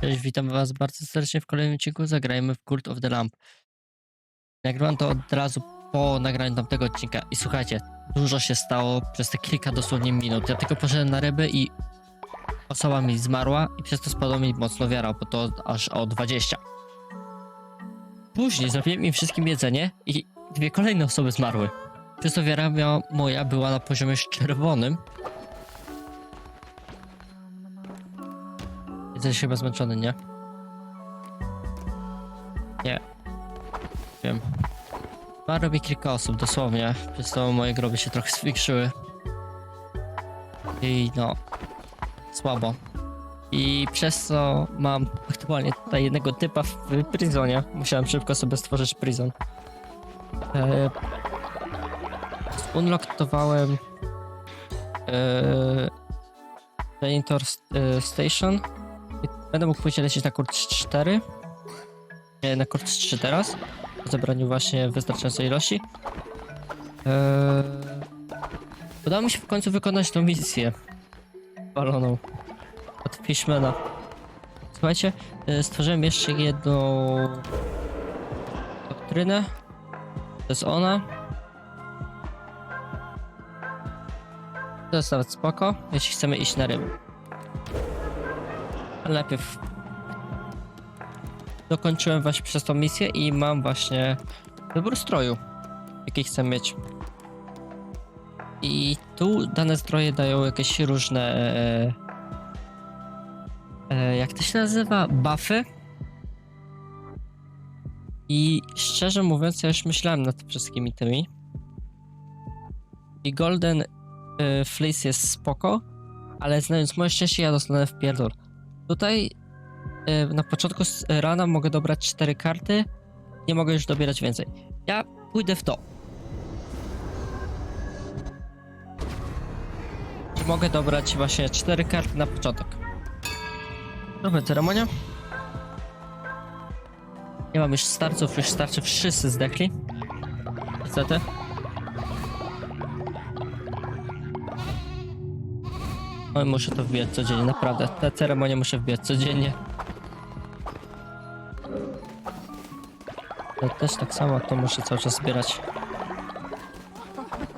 Cześć, witam was bardzo serdecznie w kolejnym odcinku Zagrajmy w Cult of the Lamp. Nagrywam to od razu po nagraniu tamtego odcinka i słuchajcie, dużo się stało przez te kilka dosłownie minut. Ja tylko poszedłem na ryby i osoba mi zmarła i przez to spadło mi mocno wiara, bo to aż o 20. Później zrobiłem im wszystkim jedzenie i dwie kolejne osoby zmarły. Przez to wiara mia- moja była na poziomie czerwonym. Jesteś chyba zmęczony, nie? Nie. Wiem. Ma robi kilka osób, dosłownie. Przez to moje groby się trochę zwiększyły. I no. Słabo. I przez co mam aktualnie tutaj jednego typa w prizonie. Musiałem szybko sobie stworzyć prison. E, unlocktowałem e, Janitor e, Station Będę mógł pójść lecieć na kurs 4. Nie, na kurs 3 teraz. Po zebraniu właśnie wystarczającej ilości. Eee... Udało mi się w końcu wykonać tą misję. Baloną. Od Fishmana. Słuchajcie, e, stworzyłem jeszcze jedną doktrynę. To jest ona. To jest nawet spoko, jeśli chcemy iść na ryby. Najpierw dokończyłem właśnie przez tą misję i mam właśnie wybór stroju, jaki chcę mieć. I tu dane stroje dają jakieś różne. E, e, jak to się nazywa? Buffy. I szczerze mówiąc, ja już myślałem nad wszystkimi tymi. I Golden e, Fleece jest spoko, ale znając moje szczęście, ja dostanę w pierdol. Tutaj e, na początku rana mogę dobrać 4 karty, nie mogę już dobierać więcej. Ja pójdę w to. Mogę dobrać właśnie 4 karty na początek. Dobra, ceremonia. Nie mam już starców, już starczy wszyscy zdechli. Niestety. Muszę to wbijać codziennie, naprawdę. Te ceremonie muszę wbijać codziennie. To też tak samo, to muszę cały czas zbierać.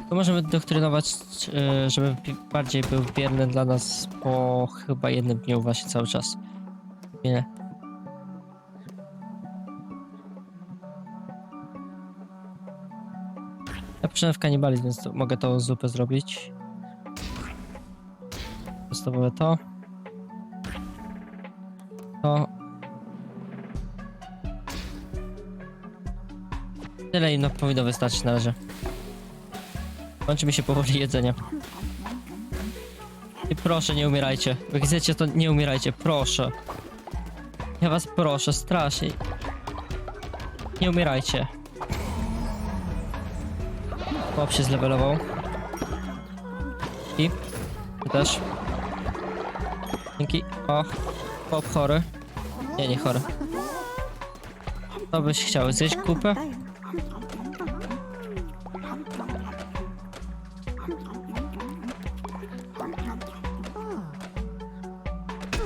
To możemy doktrynować, e, żeby bardziej był wierny dla nas po chyba jednym dniu właśnie cały czas. Nie. Ja przyszedłem w kanibalizm, więc to, mogę tą zupę zrobić. Podstawowe to. To. Tyle im no, powinno wystarczyć na razie. Kończy mi się powoli jedzenie. I proszę, nie umierajcie. Jak chcecie, to nie umierajcie, proszę. Ja was proszę, strasznie. Nie umierajcie. Chłop się zlevelował. I ty też. Dzięki. O, chłop chory. Nie, nie chory. To byś chciał zjeść kupę?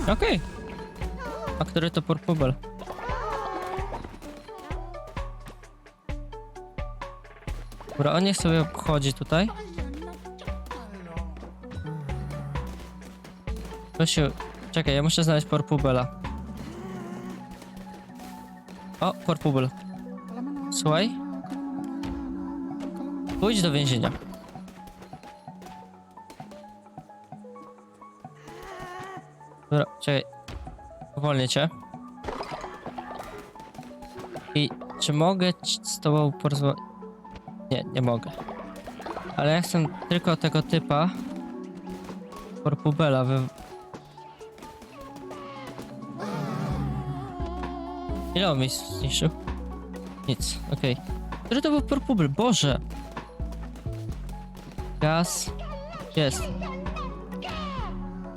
Okej. A który to purpubel? Dobra, on niech sobie obchodzi tutaj. Prosiu, czekaj, ja muszę znaleźć purpubela. O, purpubel. Słuchaj. Pójdź do więzienia. Dobra, czekaj. Powolnię cię. I czy mogę z tobą porozmawiać? Nie, nie mogę. Ale ja chcę tylko tego typa. Porpubela wy... Ile on mi zniszczył? Nic, okej. Który to był porpubel? Boże! Gaz. Jest.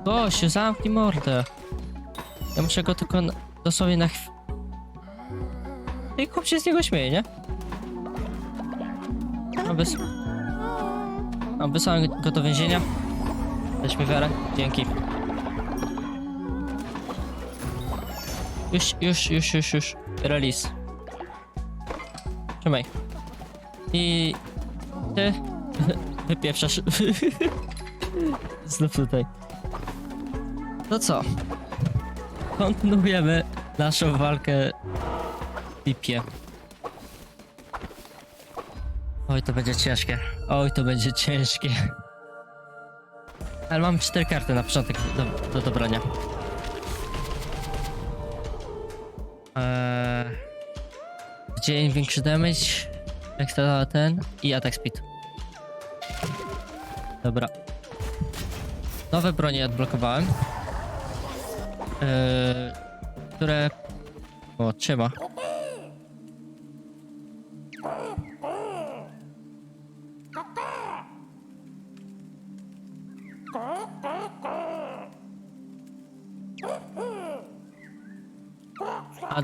Gościu, zamknij mordę. Ja muszę go tylko na, dosłownie na chwilę... I chłop się z niego śmieje, nie? No wys... No, wysłałem go do więzienia. Mi wiarę. Dzięki. Już, już, już, już, już. Release. Trzymaj. I ty wypieprzasz. Znów tutaj. To co? Kontynuujemy naszą walkę w Pipie. Oj, to będzie ciężkie. Oj, to będzie ciężkie. Ale mam cztery karty na początek do, do dobrania. Eee, gdzie większy damage, extra ten i attack speed. Dobra. Nowe bronie odblokowałem. Eee, które... O, trzyma.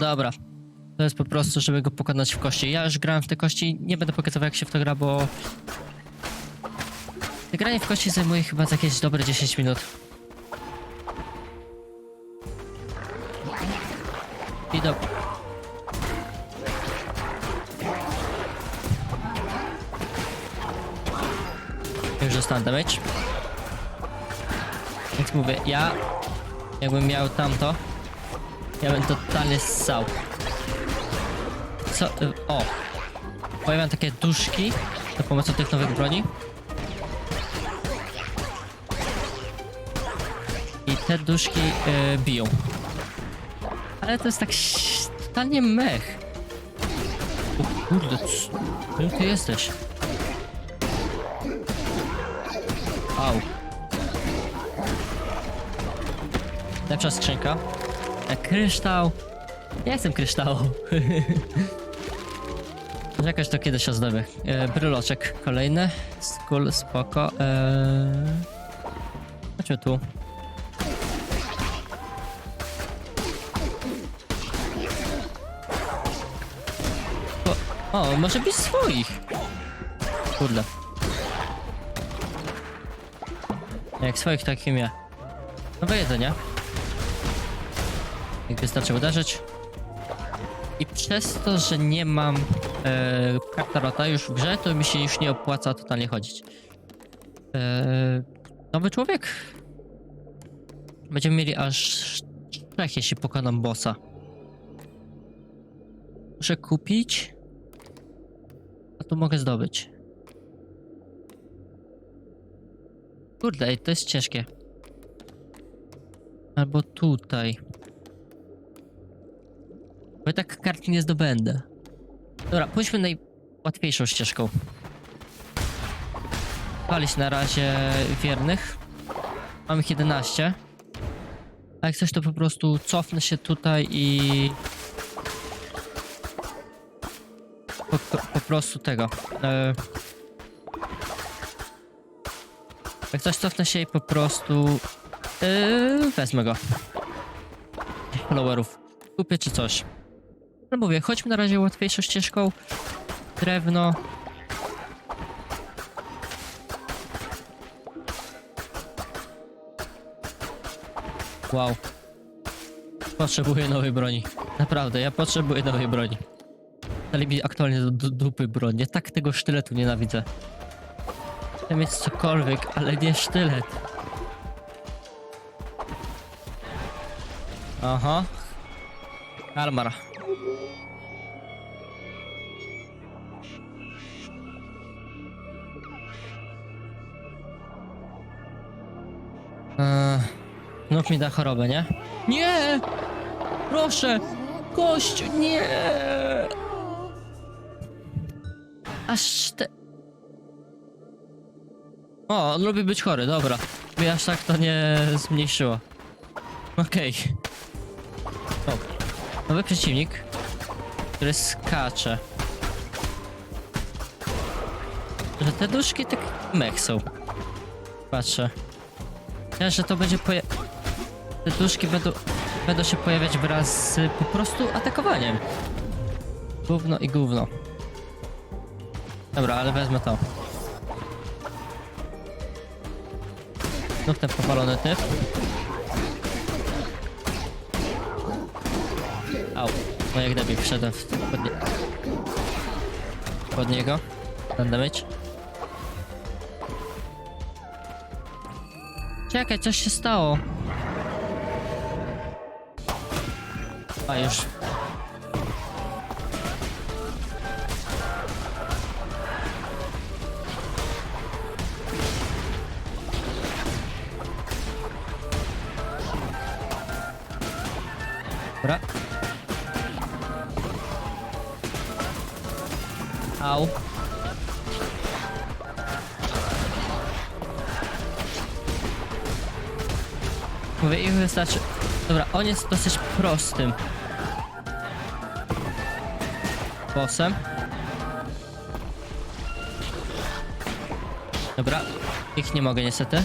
Dobra. To jest po prostu, żeby go pokonać w kości. Ja już grałem w te kości, nie będę pokazywał jak się w to gra, bo... Granie w kości zajmuje chyba jakieś dobre 10 minut. I do... Już dostałem damage. Więc mówię, ja... Jakbym miał tamto, ja bym totalnie ssał. Co? y, O! Pojawiam takie duszki za pomocą tych nowych broni. I te duszki y, biją. Ale to jest tak totalnie mech. O kurde, kim ty jesteś? Au. Lepsza skrzynka. Kryształ. Ja jestem kryształ. Może Jakoś to kiedyś ozdobię. E, bryloczek kolejny. Skull, spoko. E... Chodźmy tu. O, o, może być swoich. Kurde. Jak swoich, tak im ja. Nowe jedzenie. Jak wystarczy uderzyć. I przez to, że nie mam e, kartarota już w grze, to mi się już nie opłaca totalnie chodzić. E, nowy człowiek? Będziemy mieli aż trzech, jeśli pokonam bossa. Muszę kupić. A tu mogę zdobyć. Kurde, to jest ciężkie. Albo tutaj. Bo ja tak kart nie zdobędę. Dobra, pójdźmy najłatwiejszą ścieżką. Palić na razie wiernych. Mam ich 11. A jak coś to po prostu cofnę się tutaj i... Po, po, po prostu tego. E... Jak coś cofnę się i po prostu... E... Wezmę go. Followerów. Kupię czy coś. No mówię, chodźmy na razie łatwiejszą ścieżką. Drewno. Wow. Potrzebuję nowej broni. Naprawdę, ja potrzebuję nowej broni. Dali mi aktualnie do, dupy broń. Ja tak tego sztyletu nienawidzę. Chcę mieć cokolwiek, ale nie sztylet. Aha. Kalmar. Eee, znów mi da chorobę, nie? Nie! Proszę! Gość, nie! Aż te... O, on lubi być chory, dobra. Mnie aż tak to nie zmniejszyło. Okej. O, nowy przeciwnik, który skacze. Że te duszki tak mech są. Patrzę. Ja, że to będzie poja... Te duszki będą, będą się pojawiać wraz z po prostu atakowaniem. Gówno i gówno. Dobra, ale wezmę to. Znów ten powalony typ. Au. No jak debil, wszedłem w pod, nie... pod niego. Ten damage. Czekaj, coś się stało. A już. Mówię, ich wystarczy. Dobra, on jest dosyć prostym. Bossem. Dobra, ich nie mogę niestety.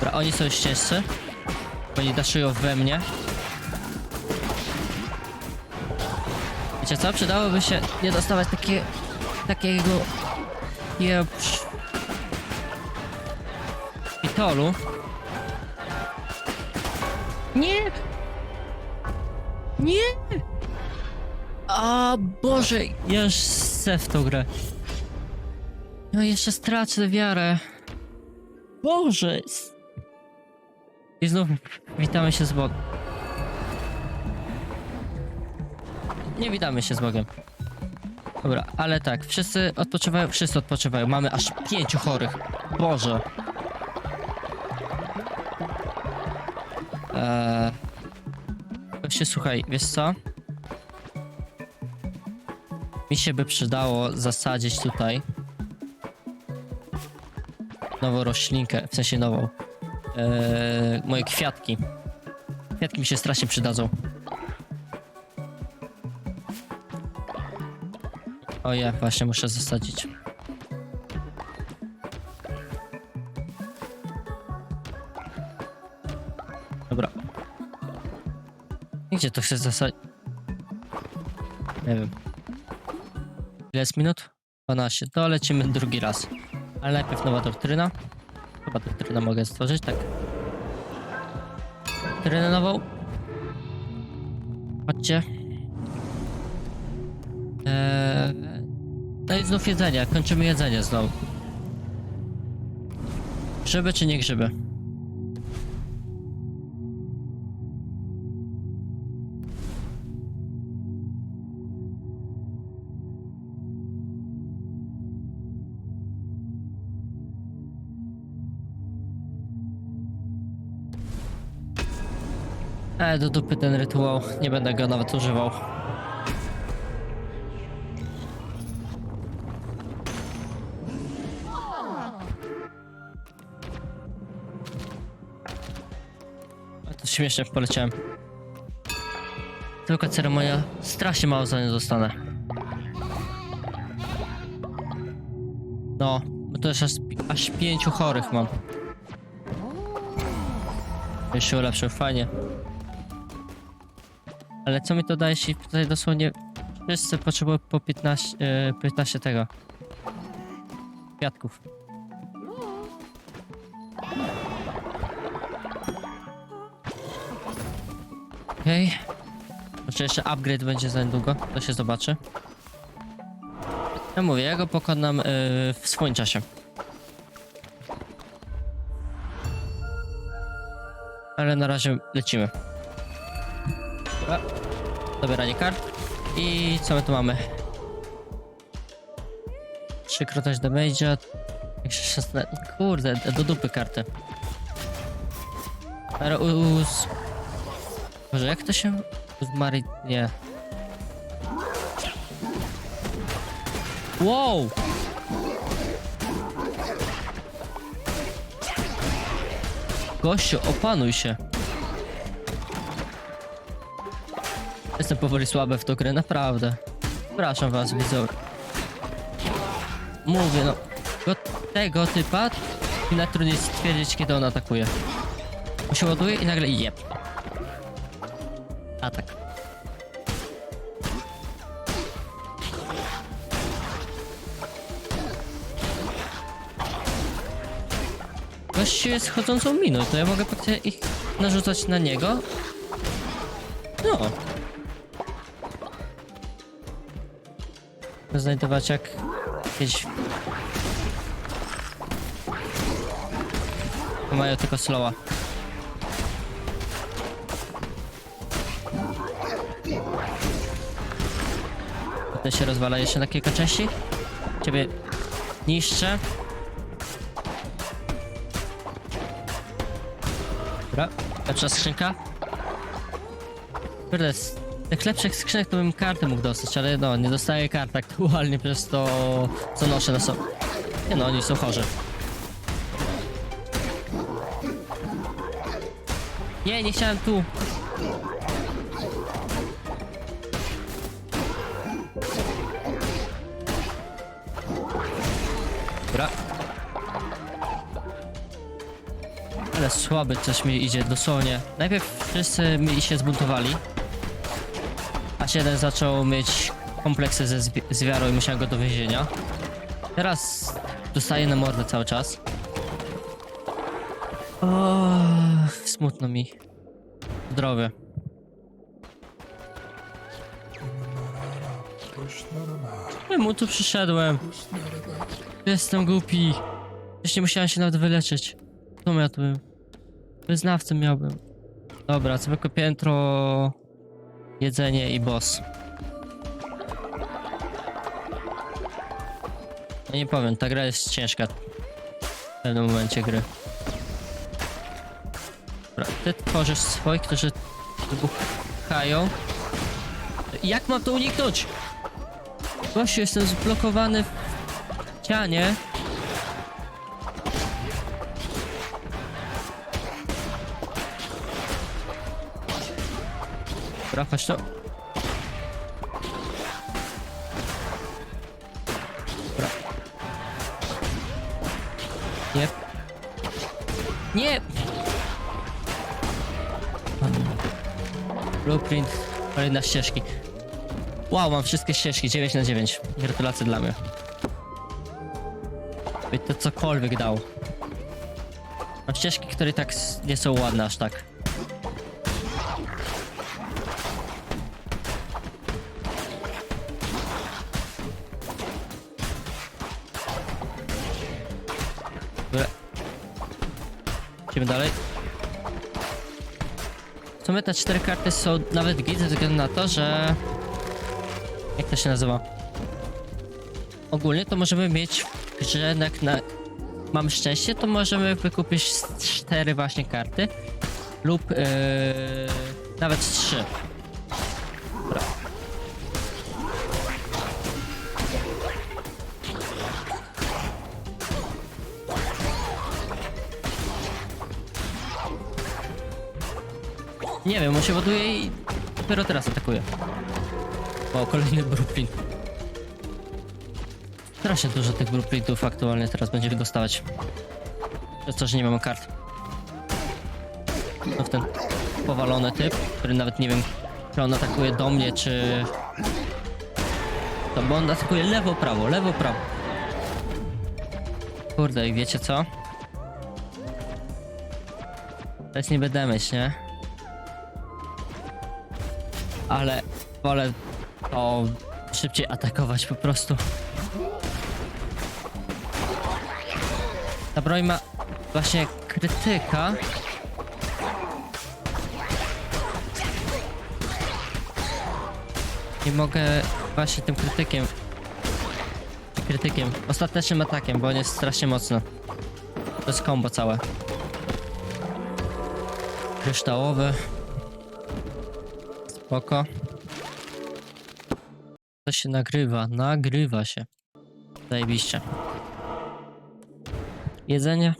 Dobra, oni są już. Oni daszują we mnie. Wiecie co? Przydałoby się nie dostawać takie, takiego pieprz... pitolu. Nie! Nie! A Boże, ja już chcę w tą grę. No jeszcze stracę wiarę. Boże! I znów witamy się z Bogiem. Nie witamy się z Bogiem. Dobra, ale tak, wszyscy odpoczywają, wszyscy odpoczywają. Mamy aż pięciu chorych. Boże. Eee... Właśnie słuchaj, wiesz co? Mi się by przydało zasadzić tutaj nową roślinkę, w sensie nową. Eee, moje kwiatki. Kwiatki mi się strasznie przydadzą. O właśnie muszę zasadzić. Gdzie to chcesz zasadzić? Nie wiem. Ile jest minut? 12. To lecimy drugi raz. Ale najpierw nowa doktryna. Chyba doktrynę mogę stworzyć, tak. Doktrynę nową. Chodźcie. Eee, no i znów jedzenie. Kończymy jedzenie znowu. Grzyby czy nie grzyby? E, do dupy ten rytuał. Nie będę go nawet używał. To śmiesznie poleciałem. Tylko ceremonia. Strasznie mało za nią dostanę. No, bo to jest aż, aż pięciu chorych mam. Się ulepszył, fajnie. Ale co mi to daje, jeśli tutaj dosłownie wszyscy potrzebują po 15, e, 15 tego. Kwiatków. Okej. Okay. Jeszcze upgrade będzie za niedługo? To się zobaczy. Ja mówię, ja go pokonam e, w swoim czasie. Ale na razie lecimy. Dobra. Zabieranie kart. I co my tu mamy? Trzykrotność damage'a. Jeszcze 16. Kurde, do dupy karty. Ale us... Boże, jak to się... Uzmary... Nie. Wow! Gościu, opanuj się. Jestem powoli słaby w tą grę, naprawdę. Przepraszam was, widzowie. Mówię, no. Go, tego typa mi najtrudniej stwierdzić, kiedy on atakuje. On się ładuje i nagle jeb. Atak. Gościu jest chodzącą miną, to ja mogę ich narzucać na niego. No. Znajdować jak jakieś... Mają tylko slowa. Tutaj się rozwala jeszcze na kilka części. Ciebie niszczę. Dobra, lepsza skrzynka. Kurde, tych lepszych skrzynek to bym karty mógł dostać, ale no, nie dostaję kart aktualnie przez to, co noszę na sobie. Nie no, oni są chorzy. Nie, nie chciałem tu. Dobra. Ale słaby coś mi idzie, dosłownie. Najpierw wszyscy mi się zbuntowali. A jeden zaczął mieć kompleksy ze zwi- z wiarą i musiałem go do więzienia. Teraz dostaję na mordę cały czas. O, smutno mi. Zdrowie. Czemu tu przyszedłem? Jestem głupi. Przecież nie musiałem się nawet wyleczyć. Co ja tu bym? Wyznawcą miałbym. Dobra, zwykłe piętro, jedzenie i boss. No nie powiem, ta gra jest ciężka w pewnym momencie gry. Dobra, ty tworzysz swoich, którzy wybuchają. Jak mam to uniknąć? Gościu, jestem zblokowany w ścianie. Dobra, chodź to. Dobra. Nie. Nie! Blueprint, kolejna ścieżki. Wow, mam wszystkie ścieżki, 9 na 9. Gratulacje dla mnie. By to cokolwiek dał. Mam ścieżki, które tak nie są ładne aż tak. Te cztery karty są nawet git ze względu na to, że... Jak to się nazywa? Ogólnie to możemy mieć w grze jak na... Mamy szczęście, to możemy wykupić cztery właśnie karty. Lub yy, nawet trzy. Nie wiem, on się ładuje i dopiero teraz atakuje. O, kolejny blueprint. Strasznie dużo tych blueprintów aktualnie teraz będziemy dostawać. Przez to, że nie mamy kart. To w ten powalony typ, który nawet nie wiem, czy on atakuje do mnie, czy... To, bo on atakuje lewo, prawo, lewo, prawo. Kurde, i wiecie co? To jest niby damage, nie? Ale wolę o szybciej atakować po prostu. Ta broń ma właśnie krytyka. Nie mogę właśnie tym krytykiem. Krytykiem. Ostatecznym atakiem, bo on jest strasznie mocno. To jest combo całe. Kryształowy. Spoko. To się nagrywa, nagrywa się. Zajebiście. Jedzenie.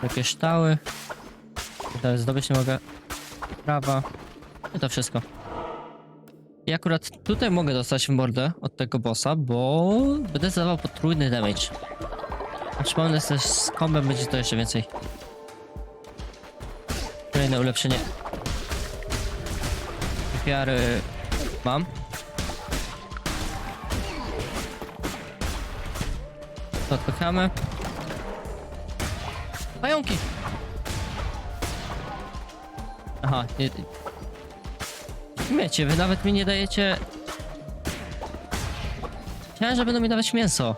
Takie ształy. Zdobyć nie mogę. Prawa. I to wszystko. I akurat tutaj mogę dostać w mordę od tego bossa, bo będę zadawał potrójny damage. Przypomnę, że z kombem będzie to jeszcze więcej. Kolejne ulepszenie. Ofiary mam. To odpychamy. Pająki! Aha, nie... Wiecie, wy nawet mi nie dajecie... Chciałem, że będą mi dawać mięso.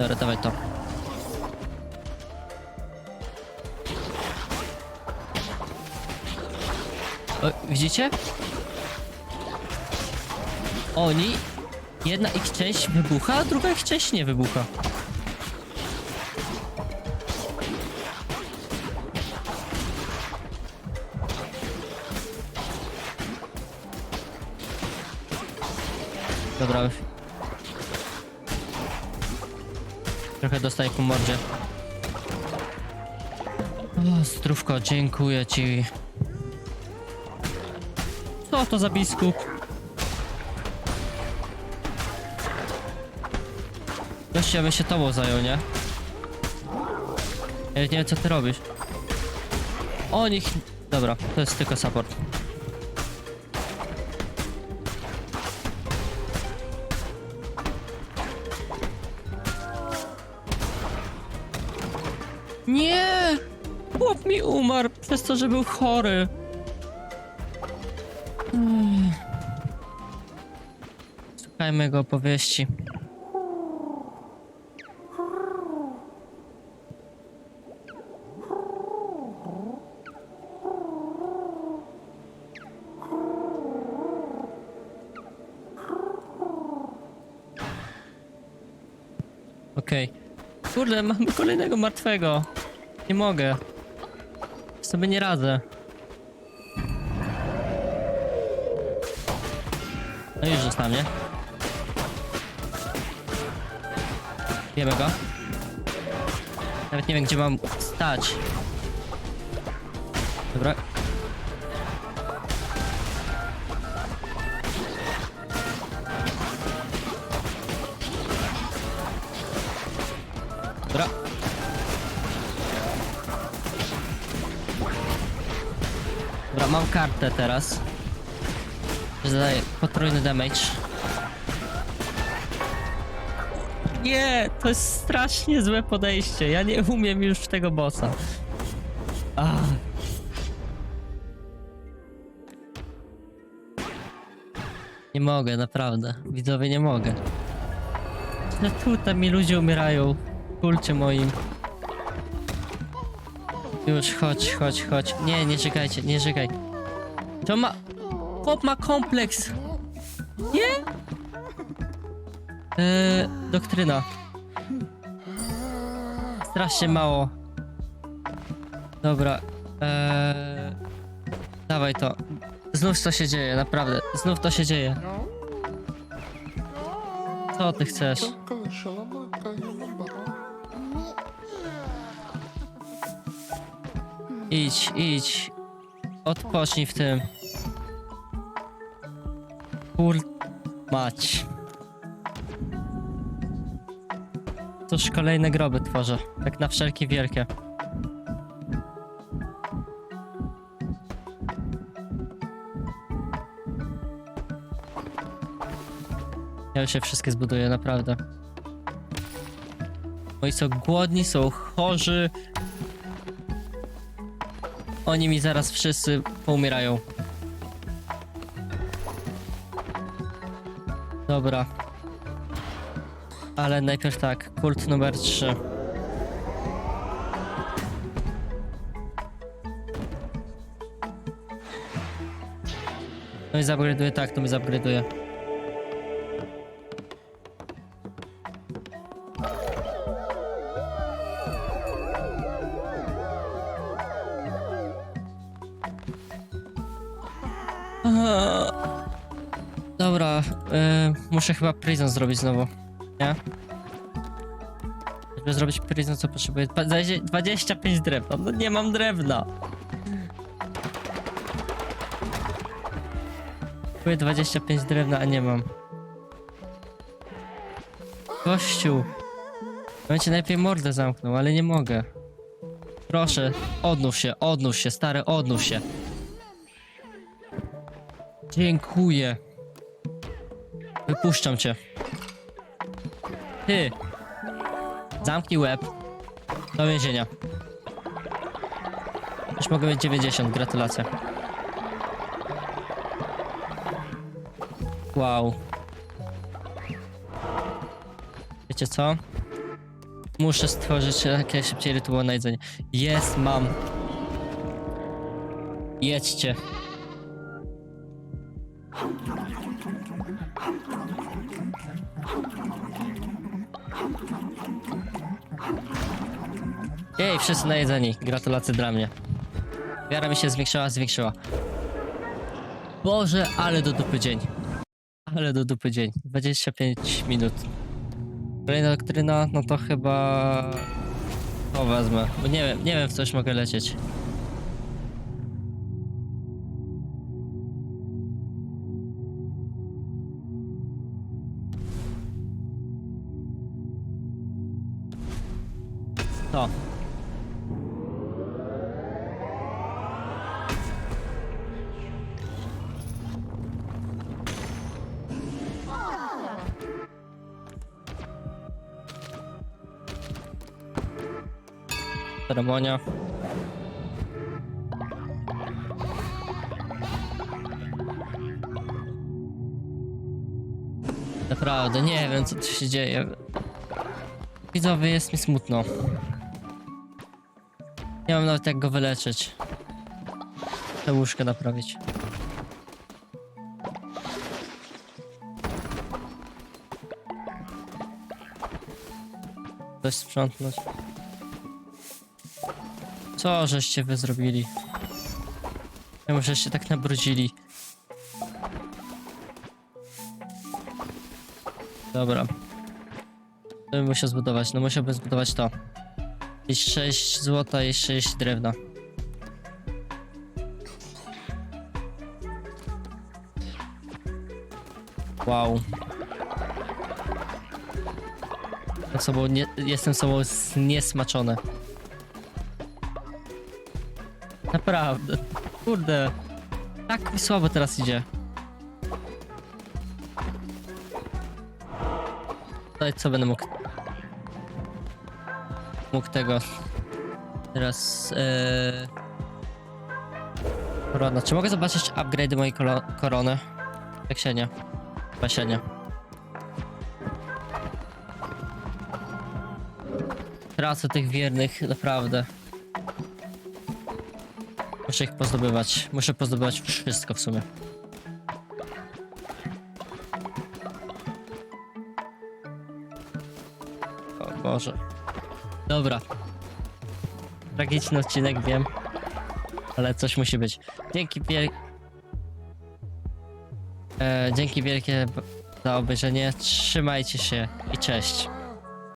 Dobra, dawaj to. O, widzicie? Oni... Jedna ich część wybucha, a druga ich część nie wybucha. Dobra. Trochę dostaję po mordzie. O, zdrówko, dziękuję ci. Co to za biskup? Gościu, ja bym się tobą zajął, nie? Ja nie wiem, co ty robisz. O nich... Dobra, to jest tylko support. Nie! Chłop mi umarł przez to, że był chory. Mm. Słuchajmy jego opowieści. Okej. Kurde, mamy kolejnego martwego. Nie mogę. Sobie nie radzę. No już zostanie. Wiemy go. Nawet nie wiem, gdzie mam stać. Dobra. Mam kartę teraz. Zadaję potrójny damage. Nie, to jest strasznie złe podejście. Ja nie umiem już tego bossa. Ah. Nie mogę, naprawdę. Widzowie, nie mogę. No tutaj mi ludzie umierają. Kulcie moim. Już, chodź, chodź, chodź. Nie, nie czekajcie, nie czekaj. To ma... Chłop ma kompleks. Nie? Eee, doktryna. Strasznie mało. Dobra. Eee, dawaj to. Znów to się dzieje, naprawdę. Znów to się dzieje. Co ty chcesz? Idź, idź. Odpocznij w tym. Kur... Mać. Toż kolejne groby tworzę. Tak na wszelkie wielkie. Ja się wszystkie zbuduję, naprawdę. Moi są głodni, są chorzy. Oni mi zaraz wszyscy poumierają. Dobra. Ale najpierw tak, kult numer 3. No i zupgrade'uję, tak, to mi zupgrade'uje. Muszę chyba prison zrobić znowu, nie? Żeby zrobić prison, co potrzebuję? Dwa- dwadzieścia- 25 drewna, no nie mam drewna. Potrzebuję 25 drewna, a nie mam. Gościu. Będzie najpierw mordę zamknął, ale nie mogę. Proszę, odnów się, odnów się, stary, odnów się. Dziękuję. Wypuszczam cię. Ty. Zamknij łeb. Do więzienia. Już mogę mieć 90, gratulacje. Wow. Wiecie co? Muszę stworzyć jak najszybciej rytuał na jedzenie. Jest, mam. Jedźcie. Wszyscy najedzeni. Gratulacje dla mnie. Wiara mi się zwiększyła, zwiększyła. Boże, ale do dupy dzień. Ale do dupy dzień. 25 minut. Kolejna doktryna, no to chyba... O, wezmę. Bo nie wiem, nie wiem w coś mogę lecieć. To. Ceremonia. Naprawdę, nie wiem co tu się dzieje. Widzowie, jest mi smutno. Nie mam nawet jak go wyleczyć. Tę łóżkę naprawić. Coś sprzątnąć. Co żeście wy zrobili? Czemu żeście tak nabrudzili? Dobra. To bym musiał zbudować. No musiałbym zbudować to. I 6 złota i 6 drewna. Wow. Sobą, nie, jestem sobą zniesmaczony. Naprawdę. Kurde. Tak mi słabo teraz idzie. Tutaj co będę mógł... Mógł tego... Teraz... Yy... Korona. Czy mogę zobaczyć upgrade mojej korony? Jak się nie. Chyba się nie. Tracę tych wiernych, naprawdę. Muszę ich pozdobywać. Muszę pozdobywać wszystko w sumie. O Boże. Dobra. Tragiczny odcinek, wiem. Ale coś musi być. Dzięki wiel... E, dzięki wielkie za obejrzenie. Trzymajcie się i cześć.